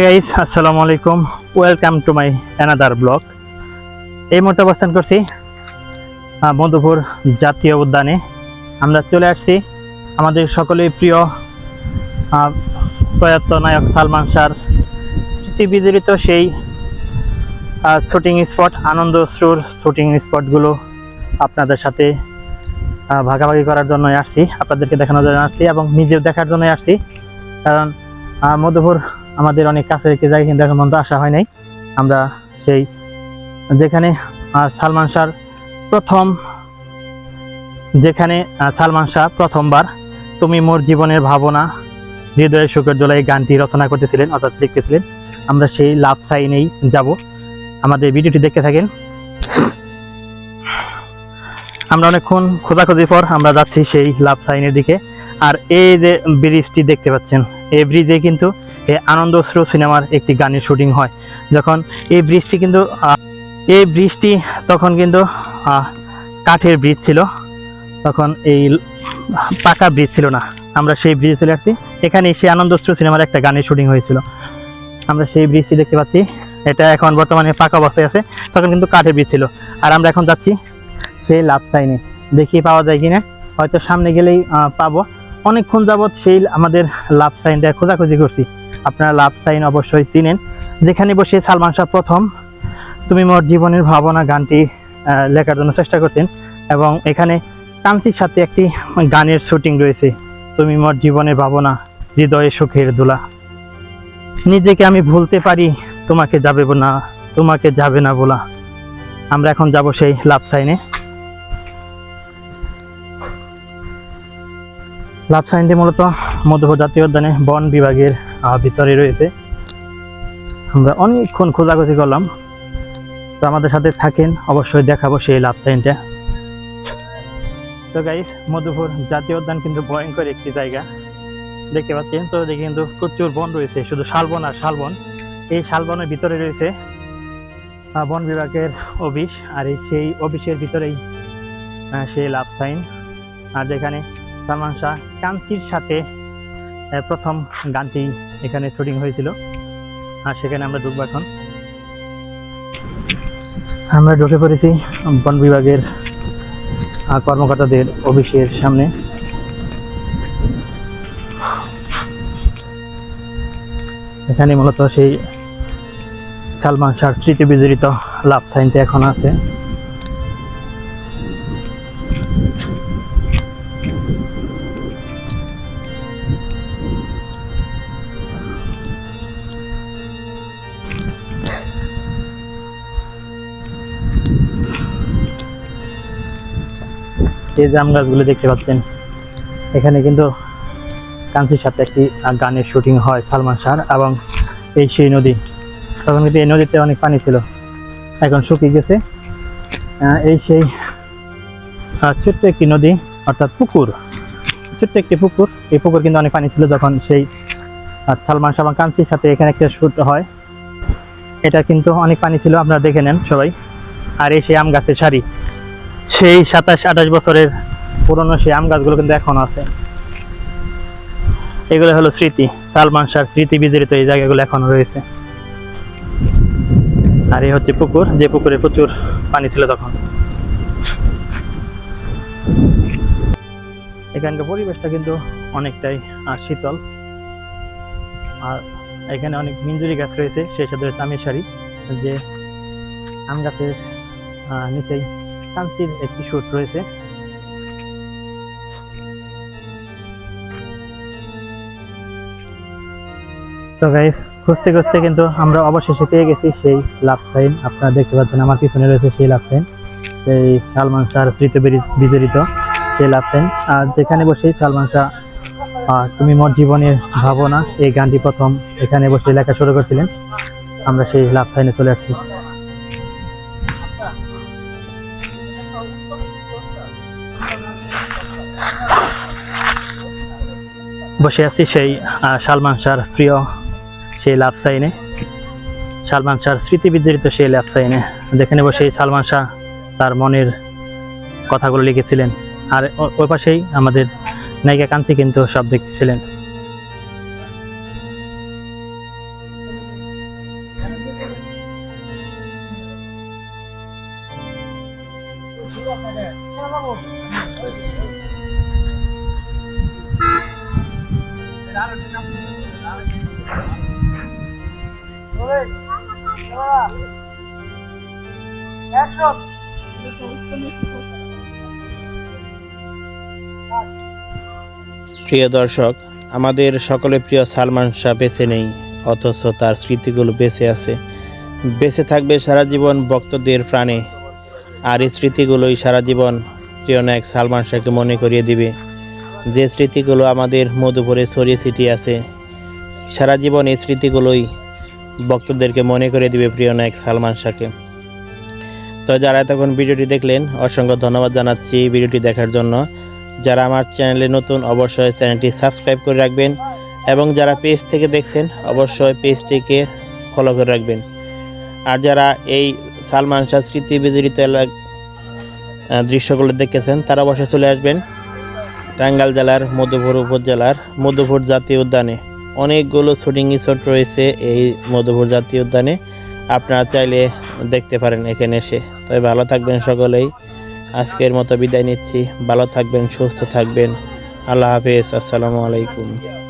Guys আসসালামু আলাইকুম welcome to my another blog এই মুহূর্তে অবস্থান করছি মধুপুর জাতীয় উদ্যানে। আমরা চলে আসছি আমাদের সকলেই প্রিয় প্রয়াত নায়ক সালমান শাহর স্মৃতি বিজড়িত সেই শুটিং স্পট আনন্দ শ্রুর শুটিং স্পটগুলো আপনাদের সাথে ভাগাভাগি করার জন্যই আসছি। আপনাদেরকে দেখানোর জন্য আসছি এবং নিজেও দেখার জন্যই আসছি। কারণ মধুপুর আমাদের অনেক কাছে একটি জায়গা কিন্তু এখন পর্যন্ত আসা হয় নাই। আমরা সেই যেখানে সালমান শাহর প্রথম, যেখানে সালমান শাহ প্রথমবার তুমি মোর জীবনের ভাবনা হৃদয়ের সুখের দোলা এই গানটি রচনা করতেছিলেন, অর্থাৎ লিখতেছিলেন, আমরা সেই লাভ সাইনেই যাব। আমাদের ভিডিওটি দেখতে থাকেন। আমরা অনেকক্ষণ খোঁজাখুঁজির পর আমরা যাচ্ছি সেই লাভ সাইনের দিকে। আর এই যে ব্রিজটি দেখতে পাচ্ছেন, এই ব্রিজে কিন্তু এই আনন্দ অশ্রু সিনেমার একটি গানের শুটিং হয়। যখন এই ব্রিজটি কিন্তু এই ব্রিজটি তখন কিন্তু কাঠের ব্রিজ ছিল। তখন এই পাকা ব্রিজ ছিল না। আমরা সেই ব্রিজে চলে আসছি। এখানে সেই আনন্দ অশ্রু সিনেমার একটা গানের শুটিং হয়েছিল। আমরা সেই ব্রিজটি দেখতে পাচ্ছি। এটা এখন বর্তমানে পাকা অবস্থায় আছে। তখন কিন্তু কাঠের ব্রিজ ছিল। আর আমরা এখন যাচ্ছি সেই লাভ সাইনে। দেখি পাওয়া যায় কিনা। হয়তো সামনে গেলেই পাবো। অনেকক্ষণ যাবৎ সেই আমাদের লাভ সাইনটা খোঁজাখুঁজি করছি। আপনারা লাভ সাইন অবশ্যই চিনেন। যেখানে বসে সালমান শাহ প্রথম তুমি মোর জীবনের ভাবনা গানটি লেখার জন্য চেষ্টা করতেন এবং এখানে কান্তির সাথে একটি গানের শুটিং রয়েছে। তুমি মোর জীবনের ভাবনা, হৃদয়ে সুখের দোলা। নিজেকে আমি ভুলতে পারি, তোমাকে যাবে না, তোমাকে যাবে না বলা। আমরা এখন যাব সেই লাভ সাইনে লাভ সাইনটি মূলত মধুপুর জাতীয় উদ্যানে বন বিভাগের ভিতরে রয়েছে। আমরা অনেকক্ষণ খোঁজাখুঁজি করলাম। তো আমাদের সাথে থাকেন, অবশ্যই দেখাবো সেই লাভ সাইনটা। তো গাইস মধুপুর জাতীয় উদ্যান কিন্তু ভয়ঙ্কর একটি জায়গা। দেখতে পাচ্ছেন তো দেখি কিন্তু প্রচুর বন রয়েছে, শুধু শালবন আর শালবন এই শালবনের ভিতরে রয়েছে বন বিভাগের অফিস, আর এই সেই অফিসের ভিতরেই সেই লাভ সাইন। আর যেখানে সালমান শাহ কান্তির সাথে প্রথম গানটি এখানে শুটিং হয়েছিল। আর সেখানে আমরা ঢুকবো এখন। আমরা ঢুকে পড়েছি বন বিভাগের কর্মকর্তাদের অফিসের সামনে। এখানে মূলত সেই সালমান শাহর স্মৃতি বিজড়িত লাভ সাইনটা এখন আছে। এই জাম গাছগুলো দেখতে পাচ্ছেন, এখানে কিন্তু কান্তির সাথে একটি গানের শুটিং হয় সালমান শাহ এবং এই সেই নদী। তখন কিন্তু এই নদীতে অনেক পানি ছিল। এখন শুকিয়ে গেছে। এই সেই ছোট্ট একটি নদী, অর্থাৎ পুকুর। ছোট্ট একটি পুকুর। এই পুকুর কিন্তু অনেক পানি ছিল যখন সেই সালমান শাহ এবং কান্তির সাথে এখানে একটা শুট হয়। এটা কিন্তু অনেক পানি ছিল, আপনারা দেখে নেন সবাই। আর এই সেই আম গাছের সারি। সেই সাতাশ, আঠাশ বছরের পুরনো সেই আম গাছগুলো কিন্তু এখনও আছে। এগুলো হলো স্মৃতি, সালমান শাহর স্মৃতি বিজড়িত এই জায়গাগুলো এখনও রয়েছে। আর এই হচ্ছে পুকুর, যে পুকুরে প্রচুর পানি ছিল তখন। এখানকার পরিবেশটা কিন্তু অনেকটাই শীতল। আর এখানে অনেক মিঞ্জুরি গাছ রয়েছে, সেই সাথে রয়েছে আমের সারি যে আম গাছের নিচেই কান্তির একটি শুট রয়েছে। তো গাইস খুঁজতে খুঁজতে কিন্তু আমরা অবশেষে পেয়ে গেছি সেই লাভ সাইন আপনারা দেখতে পাচ্ছেন আমার পিছনে রয়েছে সেই লাভ সাইন সেই সালমান শাহ স্মৃতি বিজড়িত সেই লাভ সাইন আর যেখানে বসেই সালমান শাহ তুমি মোর জীবনের ভাবনা এই গানটি প্রথম এখানে বসে লেখা শুরু করছিলেন। আমরা সেই লাভ সাইনে চলে আসছি। বসে আছি সেই সালমান শাহর প্রিয় সেই লাভ সাইনে। সালমান শাহর স্মৃতি বিদ্রিত সেই লাভ সাইনে। যেখানে বসে সালমান শাহ তার মনের কথাগুলো লিখেছিলেন। আর ওই পাশেই আমাদের নায়িকা কান্তি কিন্তু সব দেখতেছিলেন প্রিয় দর্শক, আমাদের সকলে প্রিয় সালমান শাহ বেঁচে নেই, অথচ তার স্মৃতিগুলো বেঁচে আছে। বেঁচে থাকবে সারা জীবন ভক্তদের প্রাণে, আর এই স্মৃতিগুলোই সারা জীবন প্রিয় নায়ক সালমান শাহকে মনে করিয়ে দিবে। যে স্মৃতিগুলো আমাদের মধুপুরে ছড়িয়ে ছিটিয়ে আছে, সারা জীবন এই স্মৃতিগুলোই ভক্তদেরকে মনে করে দিবে প্রিয় নায়ক সালমান শাহকে। তো যারা এতক্ষণ ভিডিওটি দেখলেন, অসংখ্য ধন্যবাদ জানাচ্ছি ভিডিওটি দেখার জন্য। যারা আমার চ্যানেলে নতুন, অবশ্যই চ্যানেলটি সাবস্ক্রাইব করে রাখবেন এবং যারা পেজ থেকে দেখছেন, অবশ্যই পেজটিকে ফলো করে রাখবেন। আর যারা এই সালমান শাহ স্মৃতি বিজড়িত এলাক দৃশ্যগুলো দেখেছেন, তারা অবশ্যই চলে আসবেন। টাঙ্গাইল জেলার মধুপুর উপজেলার মধুপুর জাতীয় উদ্যানে অনেকগুলো শুটিং স্পট রয়েছে এই মধুপুর জাতীয় উদ্যানে। আপনারা চাইলে দেখতে পারেন এখানে এসে। তবে ভালো থাকবেন সকলেই। আজকের মতো বিদায় নিচ্ছি। ভালো থাকবেন, সুস্থ থাকবেন। আল্লাহ হাফেজ। আসসালামু আলাইকুম।